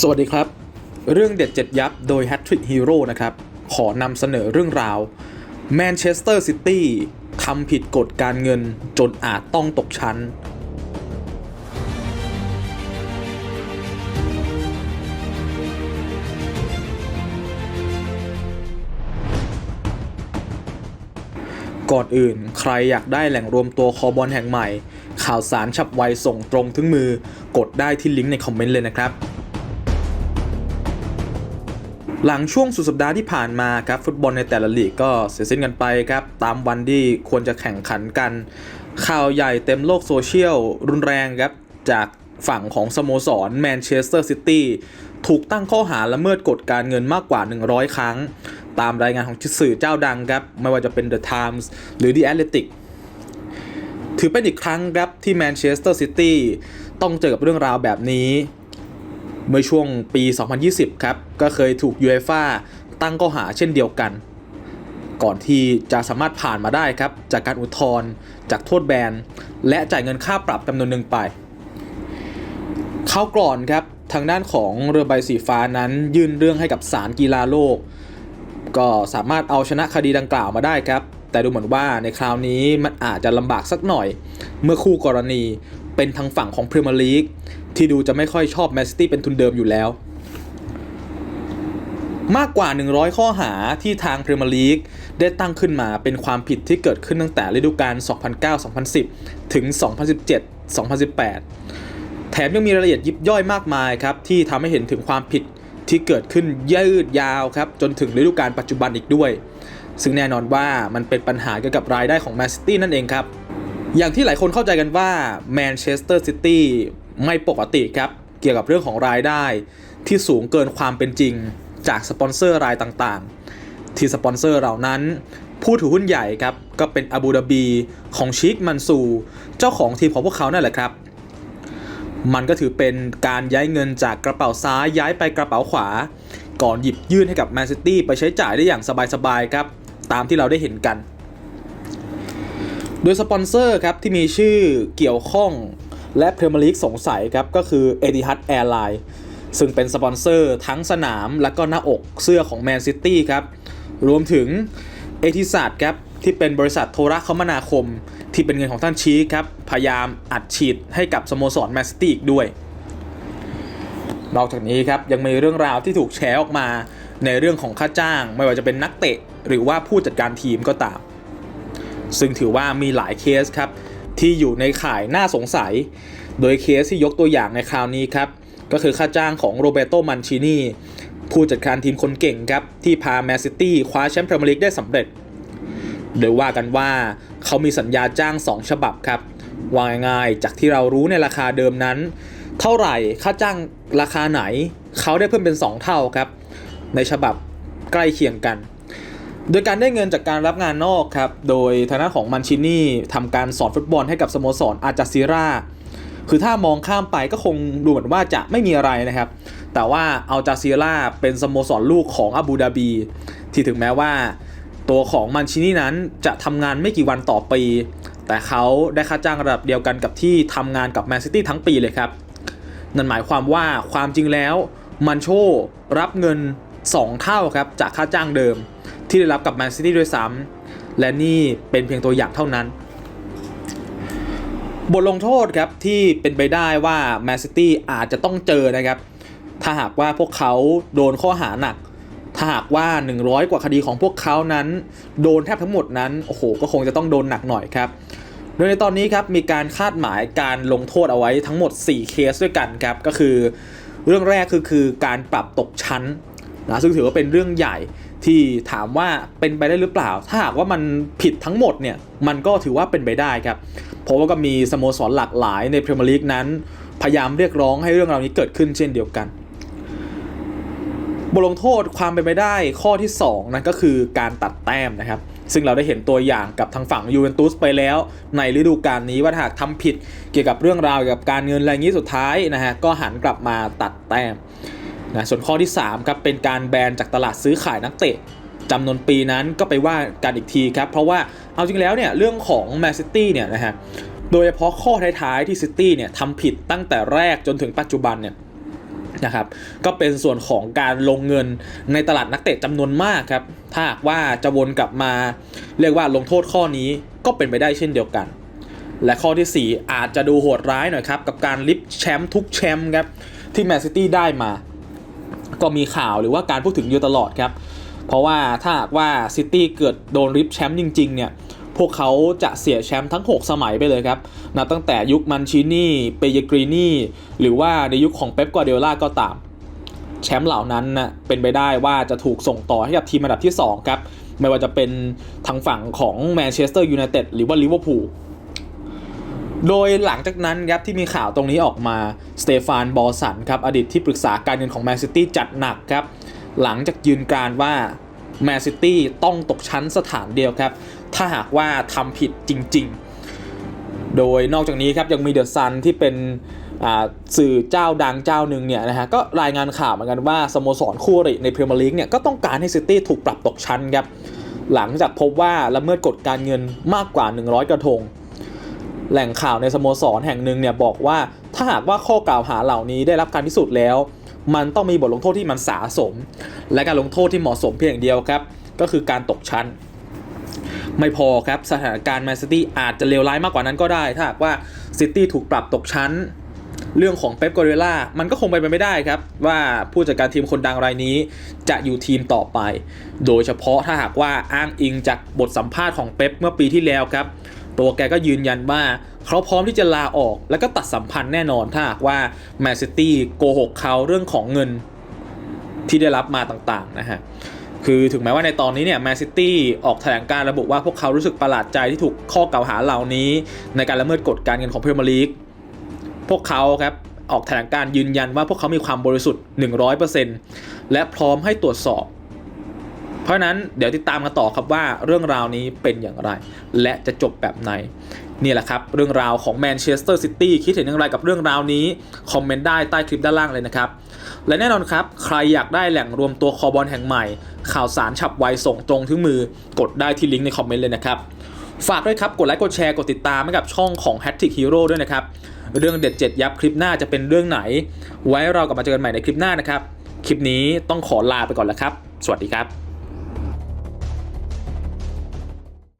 สวัสดีครับ เรื่องเด็ดเจ็ดยับโดย Hat Trick Hero นะครับ ขอนำเสนอเรื่องราวแมนเชสเตอร์ซิตี้ทำผิดกฎการเงินจนอาจต้องตกชั้น ก่อนอื่นใครอยากได้แหล่งรวมตัวคอบอลแห่งใหม่ ข่าวสารฉับไวส่งตรงถึงมือกดได้ที่ลิงก์ในคอมเมนต์เลยนะครับ หลังช่วงสุดสัปดาห์ที่ผ่านมาครับฟุตบอลในแต่ละลีกก็เสร็จสิ้นกันไปครับ ตามวันที่ควรจะแข่งขันกัน ข่าวใหญ่เต็มโลกโซเชียล รุนแรงครับ จากฝั่งของสโมสรแมนเชสเตอร์ซิตี้ถูกตั้งข้อหาละเมิดกฎการเงินมากกว่า 100 ครั้ง ตามรายงานของสื่อเจ้าดังครับ ไม่ว่าจะเป็น The Times หรือ The Athletic ถือเป็นอีกครั้งครับที่แมนเชสเตอร์ซิตี้ต้องเจอกับเรื่องราวแบบนี้ เมื่อช่วงปี 2020 ครับ ก็เคยถูกยูเอฟ่าตั้งข้อหาเช่นเดียวกัน ก่อนที่จะสามารถผ่านมาได้ครับ จากการอุทธรณ์จากโทษแบน และจ่ายเงินค่าปรับจำนวนหนึ่งไป เข้าก่อนครับ ทางด้านของเรือใบสีฟ้านั้นยื่นเรื่องให้กับศาลกีฬาโลก ก็สามารถเอาชนะคดีดังกล่าวมาได้ครับแต่ดูเหมือนว่าในคราวนี้มันอาจจะลำบากสักหน่อย เมื่อคู่กรณี เป็นทางฝั่งของพรีเมียร์ลีกที่ดูจะไม่ค่อยชอบแมนซิตี้เป็นทุนเดิมอยู่แล้ว มากกว่า 100 ข้อหาที่ทางพรีเมียร์ลีกได้ตั้งขึ้นมาเป็นความผิดที่เกิดขึ้นตั้งแต่ฤดูกาล 2009-2010 ถึง 2017-2018 แถมยังมีรายละเอียดยิบย่อยมากมายครับที่ทำให้เห็นถึงความผิดที่เกิดขึ้นยืดยาวครับจนถึงฤดูกาลปัจจุบันอีกด้วย ซึ่งแน่นอนว่ามันเป็นปัญหาเกี่ยวกับรายได้ของแมนซิตี้นั่นเองครับ อย่างที่หลายคนเข้าใจกันว่าแมนเชสเตอร์ซิตี้ไม่ปกติครับ เกี่ยวกับเรื่องของรายได้ที่สูงเกินความเป็นจริงจากสปอนเซอร์รายต่างๆ ที่สปอนเซอร์เหล่านั้น ผู้ถือหุ้นใหญ่ครับ ก็เป็นอาบูดาบีของชิคมันซู เจ้าของทีมของพวกเขานั่นแหละครับ มันก็ถือเป็นการย้ายเงินจากกระเป๋าซ้ายย้ายไปกระเป๋าขวา ก่อนหยิบยื่นให้กับแมนซิตี้ไปใช้จ่ายได้อย่างสบายๆครับ ตามที่เราได้เห็นกัน โดยสปอนเซอร์ครับที่มีชื่อเกี่ยวข้องและเพรเมียร์ลีกสงสัยครับก็คือ e t i h a d Airline ซึ่งเป็นสปอนเซอร์ทั้งสนามและก็หน้าอกเสื้อของแมนซิตี้ครับ รวมถึงเอทิซาดครับที่เป็นบริษัทโทรคมนาคม ที่เป็นเงินของท่านชีคครับ พยายามอัดฉีดให้กับสโมสรแมนซิตี้อีกด้วย นอกจากนี้ครับ ยังมีเรื่องราวที่ถูกแชร์ออกมาในเรื่องของค่าจ้าง ไม่ว่าจะเป็นนักเตะ หรือว่าผู้จัดการทีมก็ตาม ซึ่งถือว่ามีหลายเคสครับที่อยู่ในข่ายน่าสงสัย โดยเคสที่ยกตัวอย่างในคราวนี้ครับก็คือค่าจ้างของโรเบโตมันชินีผู้จัดการทีมคนเก่งครับที่พาแมนซิตี้คว้าแชมป์พรีเมียร์ลีกได้สำเร็จ โดยว่ากันว่าเขามีสัญญาจ้าง 2 ฉบับครับวางง่ายจากที่เรารู้ในราคาเดิมนั้น เท่าไหร่ค่าจ้างราคาไหน เขาได้เพิ่มเป็น 2 เท่าครับ ในฉบับใกล้เคียงกัน โดยการได้เงินจากการรับงานนอกครับ โดยฐานะของมันชินี่ทำการสอนฟุตบอลให้กับสโมสรอาจาซิราคือถ้ามองข้ามไปก็คงดูเหมือนว่าจะไม่มีอะไรนะครับ แต่ว่าอัลจาซีราเป็นสโมสรลูกของอาบูดาบี ที่ถึงแม้ว่า ตัวของมันชินี่นั้นจะทำงานไม่กี่วันต่อปี แต่เขาได้ค่าจ้างระดับเดียวกันกับที่ทำงานกับแมนซิตี้ทั้งปีเลยครับ นั่นหมายความว่าความจริงแล้วมันโชรับเงิน 2 เท่าครับจากค่าจ้างเดิม ที่ได้รับกับแมนซิตี้ด้วยซ้ำและนี่เป็นเพียงตัวอย่างเท่านั้น บทลงโทษครับที่เป็นไปได้ว่าแมนซิตี้อาจจะต้องเจอนะครับ ถ้าหากว่าพวกเขาโดนข้อหาหนัก ถ้าหากว่า 100 กว่าคดีของพวกเขานั้น โดนแทบทั้งหมดนั้นโอ้โหก็คงจะต้องโดนหนักหน่อยครับโดยในตอนนี้ครับมีการคาดหมายการลงโทษเอาไว้ทั้งหมด 4 เคสด้วยกันครับก็คือ เรื่องแรกคือคือการปรับตกชั้น นะซึ่งถือว่าเป็นเรื่องใหญ่ที่ถามว่าเป็นไปได้หรือเปล่า ถ้าหากว่ามันผิดทั้งหมดเนี่ยมันก็ถือว่าเป็นไปได้ครับเพราะว่าก็มีสโมสรหลากหลายในพรีเมียร์ลีกนั้น พยายามเรียกร้องให้เรื่องราวนี้เกิดขึ้นเช่นเดียวกันบทลงโทษความเป็นไปได้ข้อที่2นั่นก็คือการตัดแต้มนะครับ ซึ่งเราได้เห็นตัวอย่างกับทางฝั่งยูเวนตุสไปแล้วในฤดูกาลนี้ว่าถ้าหากทำผิดเกี่ยวกับเรื่องราวเกี่ยวกับการเงินอะไรอย่างนี้สุดท้ายนะฮะก็หันกลับมาตัดแต้ม นะส่วนข้อที่3ครับเป็นการแบนจากตลาดซื้อขายนักเตะจำนวนปีนั้นก็ไปว่ากันอีกทีครับ เพราะว่าเอาจริงแล้วเนี่ยเรื่องของแมนซิตี้เนี่ยนะฮะโดยเฉพาะข้อท้ายๆที่ซิตี้เนี่ยทำผิดตั้งแต่แรกจนถึงปัจจุบันเนี่ยนะครับก็เป็นส่วนของการลงเงินในตลาดนักเตะจำนวนมากครับถ้าหากว่าจะวนกลับมา เรียกว่าลงโทษข้อนี้ก็เป็นไปได้เช่นเดียวกัน และข้อที่ 4 อาจจะดูโหดร้ายหน่อยครับกับการลิฟแชมป์ทุกแชมป์ครับที่แมนซิตี้ได้มา ก็มีข่าวหรือว่าการพูดถึงอยู่ตลอดครับ เพราะว่าถ้าหากว่าซิตี้เกิดโดนริฟแชมป์จริงๆเนี่ยพวกเขาจะเสียแชมป์ทั้ง 6 สมัยไปเลยครับนับตั้งแต่ยุคมันชินี่ เปเยกรีนี่ หรือว่าในยุคของเป๊ปกวาร์ดิโอลาก็ตาม แชมป์เหล่านั้นนะเป็นไปได้ว่าจะถูกส่งต่อให้กับทีมอันดับที่ 2 ครับ ไม่ว่าจะเป็นทางฝั่งของแมนเชสเตอร์ยูไนเต็ดหรือว่าลิเวอร์พูล โดยหลังจากนั้นครับที่มีข่าวตรงนี้ออกมาสเตฟานบอสันครับอดีตที่ปรึกษาการเงินของแมนซิตี้จัดหนักครับหลังจากยืนการว่าแมนซิตี้ต้องตกชั้นสถานเดียวครับ ถ้าหากว่าทำผิดจริง ๆ โดยนอกจากนี้ครับยังมีเดอะซันที่เป็นสื่อเจ้าดังเจ้าหนึ่งเนี่ยนะฮะก็รายงานข่าวเหมือนกันว่าสโมสรคู่อริในพรีเมียร์ลีกเนี่ยก็ต้องการให้ซิตี้ถูกปรับตกชั้นครับหลังจากพบว่าละเมิดกฎการเงินมากกว่า 100 กระทง แหล่งข่าวในสโมสรแห่งหนึ่งเนี่ยบอกว่าถ้าหากว่าข้อกล่าวหาเหล่านี้ได้รับการพิสูจน์แล้ว มันต้องมีบทลงโทษที่มันสาสม และการลงโทษที่เหมาะสมเพียงอย่างเดียวครับ ก็คือการตกชั้น ไม่พอครับสถานการณ์แมนซิตี้อาจจะเลวร้ายมากกว่านั้นก็ได้ ถ้าหากว่าซิตี้ถูกปรับตกชั้น เรื่องของเป๊ปก a เ d ล่ามันก็คงไปไม่ได้ครับ ว่าผู้จัดการทีมคนดังรายนี้จะอยู่ทีมต่อไป โดยเฉพาะถ้าหากว่าอ้างอิงจากบทสัมภาษณ์ของเป๊ปเมื่อปีที่แล้วครับ ตัวแกก็ยืนยันว่าเขาพร้อมที่จะลาออก แล้วก็ตัดสัมพันธ์แน่นอนถ้าหากว่าแมนซิตี้โกหกเขาเรื่องของเงินที่ได้รับมาต่างๆนะฮะคือถึงแม้ว่าในตอนนี้เนี่ยแมนซิตี้ออกแถลงการระบุว่าพวกเขารู้สึกประหลาดใจที่ถูกข้อกล่าวหาเหล่านี้ ในการละเมิดกฎการเงินของพรีเมียร์ลีกพวกเขาครับออกแถลงการยืนยันว่าพวกเขามีความบริสุทธิ์ 100%และพร้อมให้ตรวจสอบ เพราะนั้นเดี๋ยวติดตามกันต่อครับว่าเรื่องราวนี้เป็นอย่างไร และจะจบแบบไหนนี่แหละครับ เรื่องราวของแมนเชสเตอร์ซิตี้คิดเห็นอย่างไรกับเรื่องราวนี้ คอมเมนต์ได้ใต้คลิปด้านล่างเลยนะครับ และแน่นอนครับ ใครอยากได้แหล่งรวมตัวคอบอลแห่งใหม่ ข่าวสารฉับไวส่งตรงถึงมือกดได้ที่ลิงก์ในคอมเมนต์เลยนะครับ ฝากด้วยครับ กดไลค์กดแชร์กดติดตามให้กับช่องของ h a t t i c Hero ด้วยนะครับ เรื่องเด็ดเจ็ดยับคลิปหน้าจะเป็นเรื่องไหน ไว้เรากลับมาเจอกันใหม่ในคลิปหน้านะครับคลิปนี้ต้องขอลาไปก่อนแล้วครับ สวัสดีครับ